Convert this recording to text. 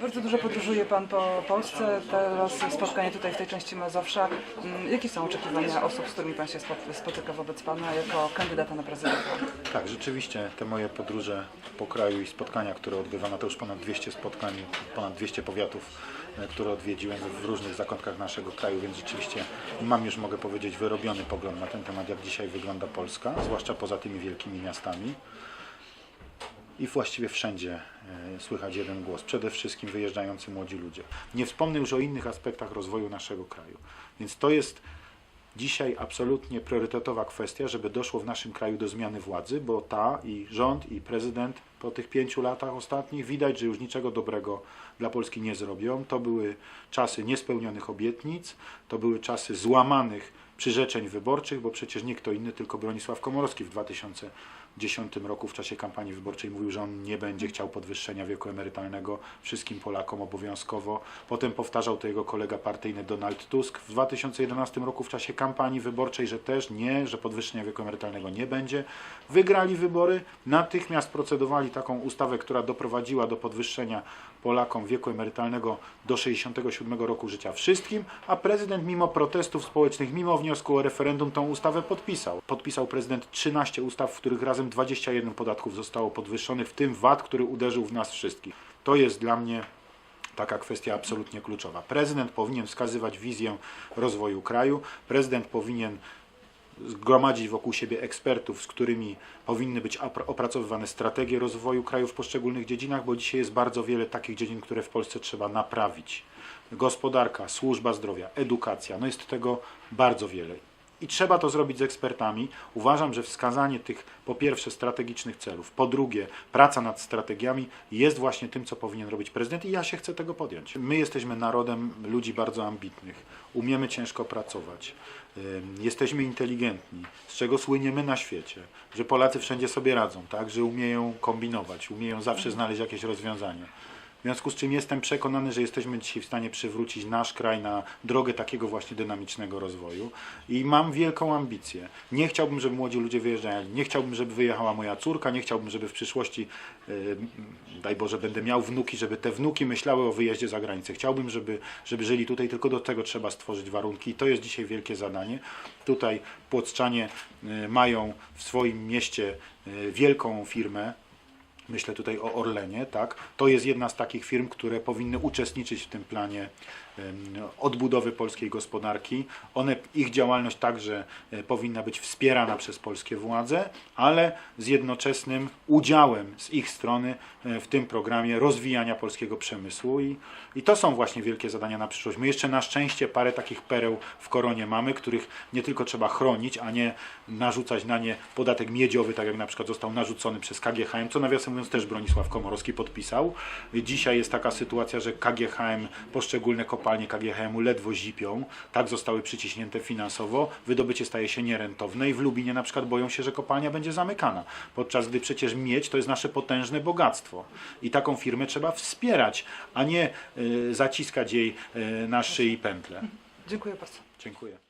Bardzo dużo podróżuje Pan po Polsce, teraz spotkanie tutaj w tej części Mazowsza. Mm, Jakie są oczekiwania osób, z którymi Pan się spo- spotyka wobec Pana jako kandydata na prezydenta? Tak, rzeczywiście te moje podróże po kraju i spotkania, które odbywam, a to już ponad 200 spotkań, ponad 200 powiatów, e, które odwiedziłem w różnych zakątkach naszego kraju, więc rzeczywiście mam już, mogę powiedzieć, wyrobiony pogląd na ten temat, jak dzisiaj wygląda Polska, zwłaszcza poza tymi wielkimi miastami. I właściwie wszędzie e, słychać jeden głos. Przede wszystkim wyjeżdżający młodzi ludzie. Nie wspomnę już o innych aspektach rozwoju naszego kraju. Więc to jest dzisiaj absolutnie priorytetowa kwestia, żeby doszło w naszym kraju do zmiany władzy, bo ta i rząd, i prezydent po tych pięciu latach ostatnich widać, że już niczego dobrego dla Polski nie zrobią. To były czasy niespełnionych obietnic, to były czasy złamanych przyrzeczeń wyborczych, bo przecież nie kto inny, tylko Bronisław Komorowski w 2010 roku w czasie kampanii wyborczej mówił, że on nie będzie chciał podwyższenia wieku emerytalnego wszystkim Polakom obowiązkowo. Potem powtarzał to jego kolega partyjny Donald Tusk w 2011 roku w czasie kampanii wyborczej, że też nie, że podwyższenia wieku emerytalnego nie będzie. Wygrali wybory, natychmiast procedowali taką ustawę, która doprowadziła do podwyższenia Polakom wieku emerytalnego do 67 roku życia wszystkim, a prezydent mimo protestów społecznych, mimo wniosku o referendum tą ustawę podpisał. Podpisał prezydent 13 ustaw, w których razem 21 podatków zostało podwyższonych, w tym VAT, który uderzył w nas wszystkich. To jest dla mnie taka kwestia absolutnie kluczowa. Prezydent powinien wskazywać wizję rozwoju kraju, prezydent powinien zgromadzić wokół siebie ekspertów, z którymi powinny być opra- opracowywane strategie rozwoju kraju w poszczególnych dziedzinach, bo dzisiaj jest bardzo wiele takich dziedzin, które w Polsce trzeba naprawić. Gospodarka, służba zdrowia, edukacja, no jest tego bardzo wiele. I trzeba to zrobić z ekspertami. Uważam, że wskazanie tych po pierwsze strategicznych celów, po drugie praca nad strategiami jest właśnie tym, co powinien robić prezydent i ja się chcę tego podjąć. My jesteśmy narodem ludzi bardzo ambitnych, umiemy ciężko pracować, jesteśmy inteligentni, z czego słyniemy na świecie, że Polacy wszędzie sobie radzą, tak, że umieją kombinować, umieją zawsze znaleźć jakieś rozwiązanie. W związku z czym jestem przekonany, że jesteśmy dzisiaj w stanie przywrócić nasz kraj na drogę takiego właśnie dynamicznego rozwoju i mam wielką ambicję. Nie chciałbym, żeby młodzi ludzie wyjeżdżali, nie chciałbym, żeby wyjechała moja córka, nie chciałbym, żeby w przyszłości, yy, daj Boże, będę miał wnuki, żeby te wnuki myślały o wyjeździe za granicę. Chciałbym, żeby, żeby żyli tutaj, tylko do tego trzeba stworzyć warunki i to jest dzisiaj wielkie zadanie. Tutaj Płoczczanie yy, mają w swoim mieście yy, wielką firmę, Myślę tutaj o Orlenie, tak? To jest jedna z takich firm, które powinny uczestniczyć w tym planie odbudowy polskiej gospodarki. One, ich działalność także e, powinna być wspierana przez polskie władze, ale z jednoczesnym udziałem z ich strony e, w tym programie rozwijania polskiego przemysłu i, i to są właśnie wielkie zadania na przyszłość. My jeszcze na szczęście parę takich pereł w koronie mamy, których nie tylko trzeba chronić, a nie narzucać na nie podatek miedziowy, tak jak na przykład został narzucony przez KGHM, co nawiasem mówiąc też Bronisław Komorowski podpisał. Dzisiaj jest taka sytuacja, że KGHM, poszczególne kopalnie KGHM-u ledwo zipią, tak zostały przyciśnięte finansowo, wydobycie staje się nierentowne i w Lubinie na przykład boją się, że kopalnia będzie zamykana, podczas gdy przecież miedź to jest nasze potężne bogactwo i taką firmę trzeba wspierać, a nie y, zaciskać jej y, na szyi pętle. Dziękuję bardzo. Dziękuję.